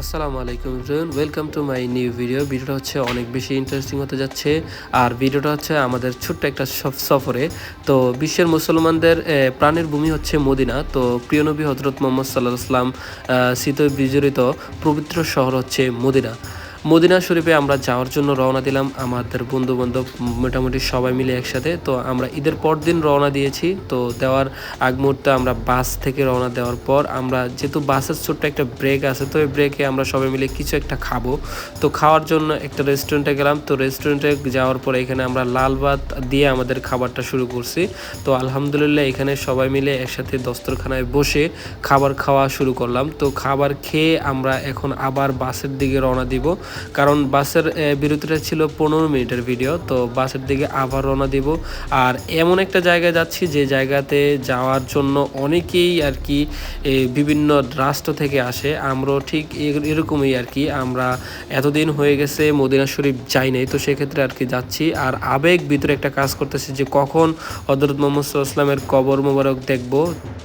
আসসালামু আলাইকুম welcome to my new video ভিডিওটা হচ্ছে অনেক বেশি ইন্টারেস্টিং হতে যাচ্ছে। আর ভিডিওটা হচ্ছে আমাদের ছোট্ট একটা সফ- সফরে। তো বিশ্বের মুসলমানদের প্রাণের ভূমি হচ্ছে মদিনা। তো প্রিয় নবী হজরত মোহাম্মদ সাল্লাহ আসলাম শীত বিজড়িত পবিত্র শহর হচ্ছে মদিনা। মদিনা শরীফে আমরা যাওয়ার জন্য রওনা দিলাম। আমাদের বন্ধু বান্ধব মোটামুটি সবাই মিলে একসাথে। তো আমরা ঈদের পর দিন রওনা দিয়েছি। তো দেওয়ার আগ মুহূর্তে আমরা বাস থেকে রওনা দেওয়ার পর আমরা যেহেতু বাসের ছোট্ট একটা ব্রেক আছে, তো এই ব্রেকে আমরা সবাই মিলে কিছু একটা খাব। তো খাওয়ার জন্য একটা রেস্টুরেন্টে গেলাম। তো রেস্টুরেন্টে যাওয়ার পরে এখানে আমরা লাল ভাত দিয়ে আমাদের খাবারটা শুরু করছি। তো আলহামদুলিল্লাহ এখানে সবাই মিলে একসাথে দস্তরখানায় বসে খাবার খাওয়া শুরু করলাম। তো খাবার খেয়ে আমরা এখন আবার বাসের দিকে রওনা দিব। কারণ বাসের বিরতিটা ছিল পনেরো মিনিটের ভিডিও তো বাসের দিকে আবার রওনা দিব। আর এমন একটা জায়গায় যাচ্ছি, যে জায়গাতে যাওয়ার জন্য অনেকেই আর কি বিভিন্ন রাষ্ট্র থেকে আসে। আমরাও ঠিক এরকমই আর কি, আমরা এতদিন হয়ে গেছে, মদিনা শরীফ যাই নাই, তো সেক্ষেত্রে আর কি যাচ্ছি। আর আবেগ ভিতরে একটা কাজ করতেছে, যে কখন হজরত মোহাম্মদ ইসলামের কবর মোবারক দেখব।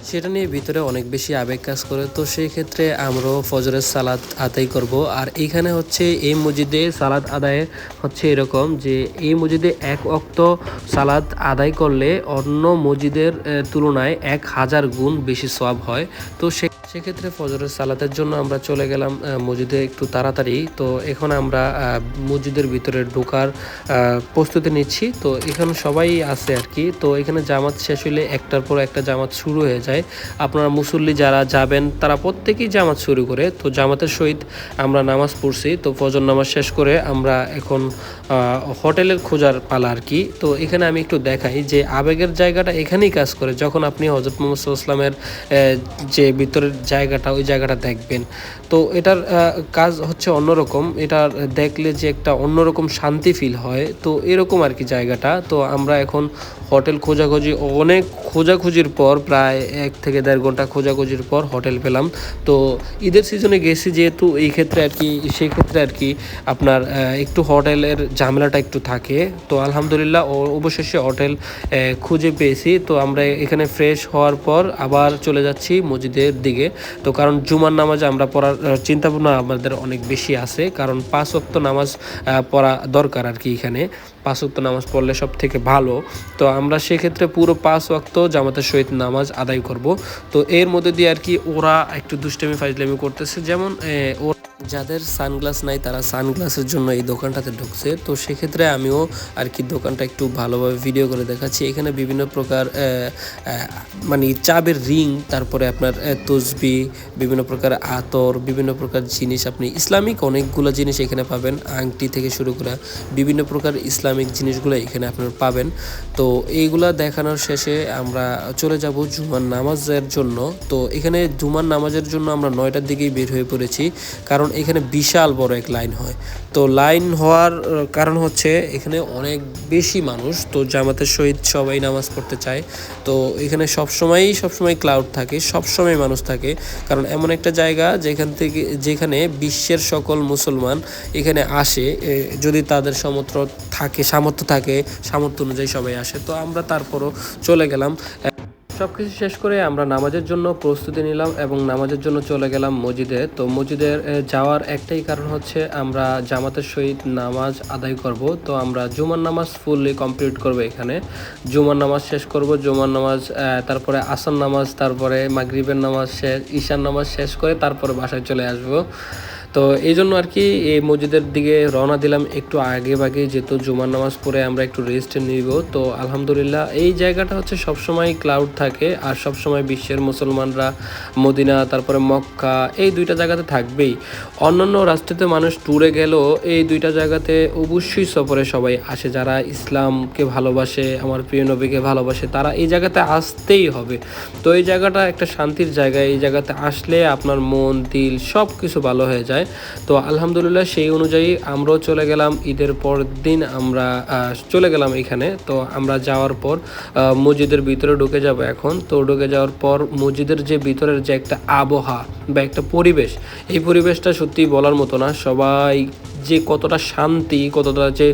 সেটা নিয়ে ভিতরে অনেক বেশি আবেগ কাজ করে, তো সেই ক্ষেত্রে আমরাও ফজরের সালাত আদায় করব। আর এইখানে হচ্ছে এই মসজিদে সালাদ আদায় হচ্ছে এরকম যে এই মসজিদে এক অক্ত সালাদ আদায় করলে অন্য মসজিদের তুলনায় এক হাজার গুণ বেশি সব হয়। তো সে সেক্ষেত্রে ফজরের সালাতের জন্য আমরা চলে গেলাম মসজিদে একটু তাড়াতাড়ি। তো এখন আমরা মসজিদের ভিতরে ঢোকার প্রস্তুতি নিচ্ছি। তো এখানে সবাই আছে আর কি। তো এখানে জামাত শেষ হলে একটার পর একটা জামাত শুরু হয়ে যায়। আপনারা মুসল্লি যারা যাবেন, তারা প্রত্যেকেই জামাত শুরু করে। তো জামাতের সহিত আমরা নামাজ পড়ছি। তো ফজর নামাজ শেষ করে আমরা এখন হোটেলের খোঁজার পালা আর কি। তো এখানে আমি একটু দেখাই যে আবেগের জায়গাটা এখানেই কাজ করে। যখন আপনি হজরত মোহাম্মদ ইসলামের যে ভিতরের জায়গাটা, ওই জায়গাটা দেখবেন। তো এটার কাজ হচ্ছে অন্যরকম। এটা দেখলে যে একটা অন্যরকম শান্তি ফিল হয়। তো এরকম আর কি জায়গাটা। তো আমরা এখন হোটেল খোঁজাখুঁজি, অনেক খোঁজাখুঁজির পর প্রায় এক থেকে দেড় ঘণ্টা খোঁজাখুঁজির পর হোটেল পেলাম। তো ঈদের সিজনে গেছি যেহেতু, এই ক্ষেত্রে আর কি, সেই ক্ষেত্রে আর কি আপনার একটু হোটেলের ঝামেলাটা একটু থাকে। তো আলহামদুলিল্লাহ অবশেষে হোটেল খুঁজে পেয়েছি। তো আমরা এখানে ফ্রেশ হওয়ার পর আবার চলে যাচ্ছি মসজিদের দিকে। তো কারণ জুমার নামাজ আমরা পড়ার চিন্তা ভাবনা আমাদের অনেক বেশি আছে। কারণ পাঁচ অক্ত নামাজ পড়া দরকার আর কি এখানে। পাঁচ অক্ত নামাজ পড়লে সব থেকে ভালো। তো আমরা সেক্ষেত্রে পুরো পাঁচ অক্ত জামাতের সহিত নামাজ আদায় করব। তো এর মধ্যে দিয়ে আর কি ওরা একটু দুষ্টামি ফাইজলামি করতেছে। যেমন আহ, ও যাদের সানগ্লাস নাই, তারা সানগ্লাসের জন্য এই দোকানটাতে ঢুকছে। তো সেক্ষেত্রে আমিও আর কি দোকানটা একটু ভালোভাবে ভিডিও করে দেখাচ্ছি। এখানে বিভিন্ন প্রকার মানে চাবের রিং, তারপরে আপনার তসবি, বিভিন্ন প্রকার আতর, বিভিন্ন প্রকার জিনিস আপনি, ইসলামিক অনেকগুলো জিনিস এখানে পাবেন। আংটি থেকে শুরু করে বিভিন্ন প্রকার ইসলামিক জিনিসগুলো এখানে আপনার পাবেন। তো এইগুলা দেখানোর শেষে আমরা চলে যাব জুমার নামাজের জন্য। তো এখানে জুমার নামাজের জন্য আমরা নয়টার দিকেই বের হয়ে পড়েছি। কারণ এখানে বিশাল বড় এক লাইন হয়। তো লাইন হওয়ার কারণ হচ্ছে এখানে অনেক বেশি মানুষ, তো জামাতের সহিত সবাই নামাজ পড়তে চায়। তো এখানে সবসময়ই, সবসময় ক্লাউড থাকে, সবসময় মানুষ থাকে। কারণ এমন একটা জায়গা যেখান থেকে, যেখানে বিশ্বের সকল মুসলমান এখানে আসে যদি তাদের সামর্থ্য থাকে সামর্থ্য থাকে, সামর্থ্য অনুযায়ী সবাই আসে। তো আমরা তারপরও চলে গেলাম। সব কিছু শেষ করে আমরা নামাজের জন্য প্রস্তুতি নিলাম এবং নামাজের জন্য চলে গেলাম মসজিদে। তো মসজিদের যাওয়ার একটাই কারণ হচ্ছে আমরা জামাতের সহিত নামাজ আদায় করব। তো আমরা জুমার নামাজ ফুললি কমপ্লিট করব এখানে। জুমার নামাজ শেষ করব, জুমার নামাজ তারপরে আসর নামাজ, তারপরে মাগরিবের নামাজ শেষ ঈশান নামাজ শেষ করে তারপরে বাসায় চলে আসব। তো এই জন্য আর কি এই মসজিদের দিকে রওনা দিলাম একটু আগে ভাগে, যেহেতু জুমার নামাজ পড়ে আমরা একটু রেস্ট নিব। তো আলহামদুলিল্লাহ এই জায়গাটা হচ্ছে সবসময় ক্লাউড থাকে আর সবসময় বিশ্বের মুসলমানরা মদিনা, তারপরে মক্কা এই দুইটা জায়গাতে থাকবেই। অন্যান্য রাষ্ট্রতে মানুষ ট্যুরে গেলেও এই দুইটা জায়গাতে অবশ্যই সফরে সবাই আসে। যারা ইসলামকে ভালোবাসে, আমার প্রিয় নবীকে ভালোবাসে, তারা এই জায়গাতে আসতেই হবে। তো এই জায়গাটা একটা শান্তির জায়গা। এই জায়গাতে আসলে আপনার মন, দিল সব কিছু ভালো হয়ে যায়। তো আলহামদুলিল্লাহ সেই অনুযায়ী আমরাও চলে গেলাম, ঈদের পর দিন আমরা চলে গেলাম এখানে। তো আমরা যাওয়ার পর মসজিদের ভিতরে ঢুকে যাব এখন। তো ঢুকে যাওয়ার পর মসজিদের যে ভিতরের যে একটা আবহাওয়া বা একটা পরিবেশ, এই পরিবেশটা সত্যি বলার মতো না। সবাই যে কতটা শান্তি, কতটা যে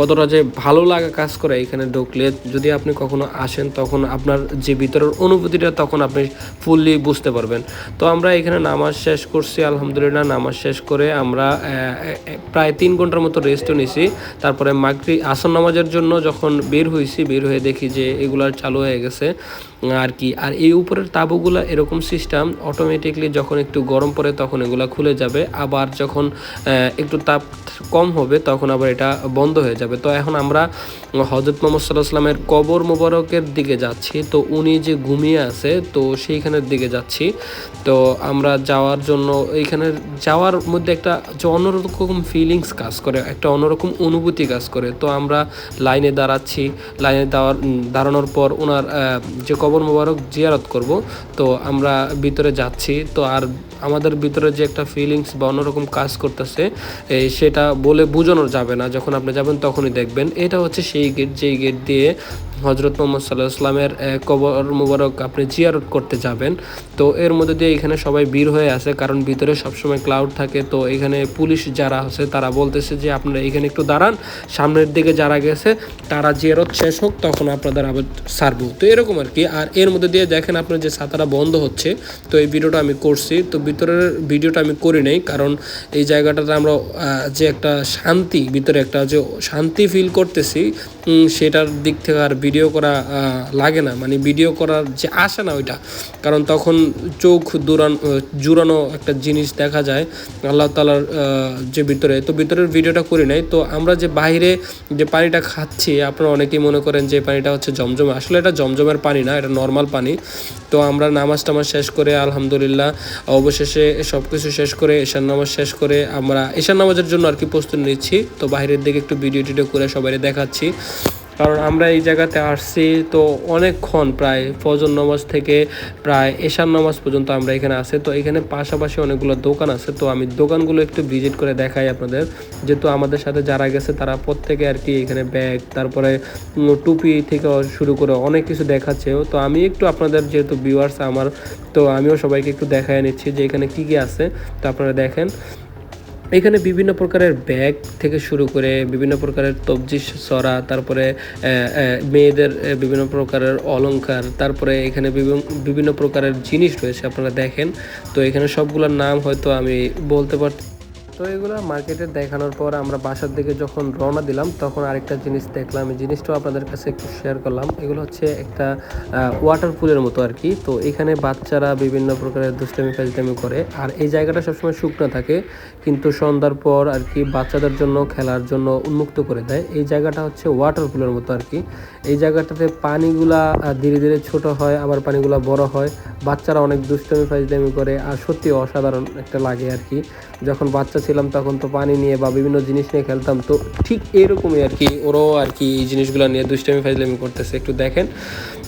কতটা যে ভালো লাগা কাজ করে এখানে ঢুকলে, যদি আপনি কখনো আসেন, তখন আপনার যে ভিতরের অনুভূতিটা, তখন আপনি ফুললি বুঝতে পারবেন। তো আমরা এখানে নামাজ শেষ করছি, আলহামদুলিল্লাহ, নামাজ শেষ করে আমরা প্রায় তিন ঘণ্টার মতো রেস্টও নিছি। তারপরে মাগরি আসন নামাজের জন্য যখন বের হয়েছি বের হয়ে দেখি যে এগুলা চালু হয়ে গেছে। আর কি। আর এই উপরের তাঁবুগুলো এরকম সিস্টেম অটোমেটিকলি যখন একটু গরম পড়ে তখন এগুলা খুলে যাবে। আবার যখন একটু তাপ কম হবে তখন আবার এটা বন্ধ হয়ে যাবে। তো এখন আমরা হজরত মোহাম্মদ সাল্লাহ সাল্লামের কবর মোবারকের দিকে যাচ্ছি। তো উনি যে ঘুমিয়ে আছে, তো সেইখানের দিকে যাচ্ছি। তো আমরা যাওয়ার জন্য এইখানে যাওয়ার মধ্যে একটা যে অন্যরকম ফিলিংস কাজ করে, একটা অন্যরকম অনুভূতি কাজ করে। তো আমরা লাইনে দাঁড়াচ্ছি। লাইনে দাঁড়ানোর পর ওনার যে কবর মোবারক জিয়ারত করব। তো আমরা ভিতরে যাচ্ছি তো আর আমাদের ভিতরে যে একটা ফিলিংস বা অন্যরকম কাজ করতেছে সেটা বলে বোঝানো যাবে না। যখন আপনি যাবেন তখনই দেখবেন। এটা হচ্ছে সেই গেট যেই গেট দিয়ে হজরত মোহাম্মদ সাল্লাহ ইসলামের কবর মুবারক আপনি জিয়ারত করতে যাবেন। তো এর মধ্যে দিয়ে এখানে সবাই ভিড় হয়ে আছে, কারণ ভিতরে সবসময় ক্লাউড থাকে। তো এখানে পুলিশ যারা আছে, তারা বলতেছে যে, আপনারা এখানে একটু দাঁড়ান। সামনের দিকে যারা গেছে, তারা জিয়ারত শেষ হোক, তখন আপনাদের আবার সারবো তো এরকম আর কি। আর এর মধ্যে দিয়ে দেখেন, আপনার যে ছাতাটা বন্ধ হচ্ছে, তো এই ভিডিওটা আমি করছি। তো ভিতরের ভিডিওটা আমি করি নাই, কারণ এই জায়গাটাতে আমরা যে একটা শান্তি, ভিতরে একটা যে শান্তি ফিল করতেছি সেটার দিক থেকে আর ভিডিও করা লাগে না। মানে ভিডিও করার যে আসে না ওইটা। কারণ তখন চোখ দুরান জুড়ানো একটা জিনিস দেখা যায় আল্লাহ তালার যে ভিতরে। তো ভিতরের ভিডিওটা করি নাই। তো আমরা যে বাইরে যে পানিটা খাচ্ছি, আপনারা অনেকেই মনে করেন যে পানিটা হচ্ছে জমজমে। আসলে এটা জমজমের পানি না, এটা নর্মাল পানি। তো আমরা নামাজ টামাজ শেষ করে, আলহামদুলিল্লাহ, অবশেষে সব কিছু শেষ করে এশার নামাজ শেষ করে আমরা এশার নামাজের জন্য আর কি প্রস্তুতি নিচ্ছি। তো বাইরের দিকে একটু ভিডিও টিডিও করে সবাই দেখাচ্ছি। কারণ আমরা এই জায়গাতে আসছি তো অনেকক্ষণ প্রায় ফজর নামাজ থেকে প্রায় এশার নামাজ পর্যন্ত আমরা এখানে আছি। তো এখানে পাশাপাশি অনেকগুলো দোকান আছে। তো আমি দোকানগুলো একটু ভিজিট করে দেখাই আপনাদের। যেহেতু আমাদের সাথে যারা গেছে, তারা প্রত্যেকে আর কি এখানে ব্যাগ, তারপরে টুপি থেকে শুরু করে অনেক কিছু দেখাচ্ছেও তো আমি একটু আপনাদের যেহেতু ভিউয়ার্স আমার, তো আমিও সবাইকে একটু দেখায় নিচ্ছি যে এখানে কী কী আছে। তো আপনারা দেখেন। এখানে বিভিন্ন প্রকারের ব্যাগ থেকে শুরু করে বিভিন্ন প্রকারের তবজি সরা, তারপরে মেয়েদের বিভিন্ন প্রকারের অলঙ্কার তারপরে এখানে বিভিন্ন- প্রকারের জিনিস রয়েছে, আপনারা দেখেন। তো এখানে সবগুলোর নাম হয়তো আমি বলতে পার তো এগুলো মার্কেটে দেখানোর পর আমরা বাসার দিকে যখন রওনা দিলাম, তখন আরেকটা জিনিস দেখলাম। এই জিনিসটাও আপনাদের কাছে একটু শেয়ার করলাম। এগুলো হচ্ছে একটা ওয়াটার পুলের মতো আর কি তো এখানে বাচ্চারা বিভিন্ন প্রকারের দুষ্টামি, ফাজলামি করে। আর এই জায়গাটা সবসময় শুকনো থাকে, কিন্তু সন্ধ্যার পর আর কি বাচ্চাদের জন্য, খেলার জন্য উন্মুক্ত করে দেয়। এই জায়গাটা হচ্ছে ওয়াটার পুলের মতো আর কি এই জায়গাটাতে পানিগুলা ধীরে ধীরে ছোট হয়, আবার পানিগুলা বড় হয়। বাচ্চারা অনেক দুষ্টামি, ফাজলামি করে। আর সত্যি অসাধারণ একটা লাগে আর কি যখন বাচ্চা ছিলাম তখন তো পানি নিয়ে বা বিভিন্ন জিনিস নিয়ে খেলতাম। তো ঠিক এরকমই আর কি, ওরাও আর কি এই জিনিসগুলো নিয়ে দুষ্টামি ফাইজলামি করতেছে। একটু দেখেন।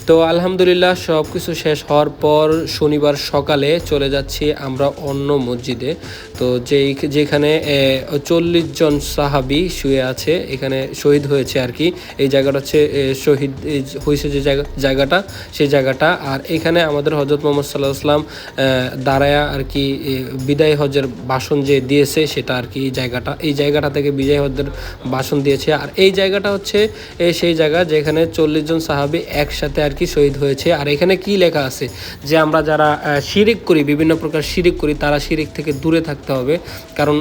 তো আলহামদুলিল্লাহ সব কিছু শেষ হওয়ার পর শনিবার সকালে চলে যাচ্ছি আমরা অন্য মসজিদে। তো যেই যেখানে চল্লিশ জন সাহাবি শুয়ে আছে, এখানে শহীদ হয়েছে আর কি। এই জায়গাটা হচ্ছে শহীদ হয়েছে যে জায়গা, জায়গাটা, সেই জায়গাটা। আর এখানে আমাদের হজরত মোহাম্মদ সাল্লাহ আসলাম দাঁড়ায়া আর কি বিদায় হজের ভাষণ যে দিয়েছে, সেটা আর কি এই জায়গাটা এই জায়গাটা থেকে বিজয় হজের ভাষণ দিয়েছে। আর এই জায়গাটা হচ্ছে সেই জায়গা যেখানে চল্লিশ জন সাহাবি একসাথে আর কি শহীদ হয়েছে? আর এখানে কি লেখা আছে? যে আমরা যারা শিরিক করি, বিভিন্ন প্রকার শিরিক করি, তারা শিরিক থেকে দূরে থাকতে হবে। কারণ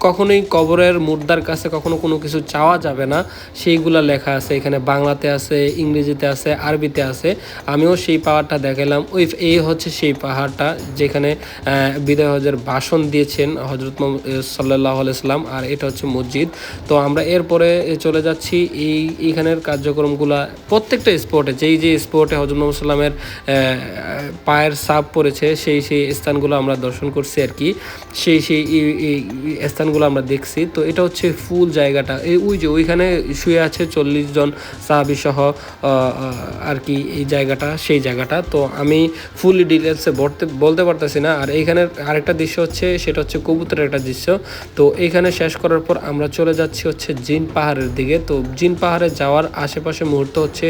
কখনোই কবরের মুর্দার কাছে কখনো কোনো কিছু চাওয়া যাবে না। সেইগুলা লেখা আছে, এখানে বাংলাতে আছে, ইংরেজিতে আছে, আরবিতে আছে। আমিও সেই পাহাড়টা দেখালাম ওই এই হচ্ছে সেই পাহাড়টা যেখানে বিদায় হজের ভাষণ দিয়েছেন হজরত সাল্লাহ আলাইসাল্লাম আর এটা হচ্ছে মসজিদ। তো আমরা এরপরে চলে যাচ্ছি। এই, এইখানের কার্যক্রমগুলা প্রত্যেকটা স্পটে, যেই যে স্পটে হজরত মোহাম্মদ সাল্লামের পায়ের সাপ পড়েছে, সেই সেই স্থানগুলো আমরা দর্শন করছি আর কি। সেই সেই, এই- এই আমরা দেখছি। তো এটা হচ্ছে ফুল জায়গাটা। এই ওই যে ওইখানে শুয়ে আছে চল্লিশ জন সাহাবি সহ আর কি এই জায়গাটা, সেই জায়গাটা। তো আমি ফুলি ডিটেলসে বলতে বলতে পারতেছি না। আর এইখানের আরেকটা দৃশ্য হচ্ছে, সেটা হচ্ছে কবুতরের একটা দৃশ্য। তো এইখানে শেষ করার পর আমরা চলে যাচ্ছি হচ্ছে জিন পাহাড়ের দিকে। তো জিন পাহাড়ে যাওয়ার আশেপাশে মুহূর্ত হচ্ছে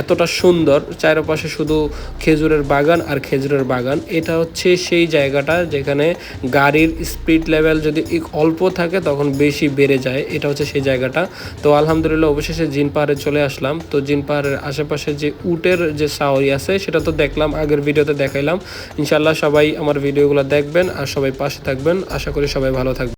এতটা সুন্দর। চারপাশে শুধু খেজুরের বাগান আর খেজুরের বাগান। এটা হচ্ছে সেই জায়গাটা যেখানে গাড়ির স্পিড লেভেল যদি অল্প অল্প থাকে, তখন বেশি বেড়ে যায়। এটা হচ্ছে সেই জায়গাটা। তো আলহামদুলিল্লাহ অবশেষে জিন পাহাড়ে চলে আসলাম। তো জিন পাহাড়ের আশেপাশে যে উটের যে সাওয়ারি আছে, সেটা তো দেখলাম, আগের ভিডিওতে দেখাইলাম। ইনশাল্লাহ সবাই আমার ভিডিওগুলো দেখবেন আর সবাই পাশে থাকবেন। আশা করি সবাই ভালো থাকবেন।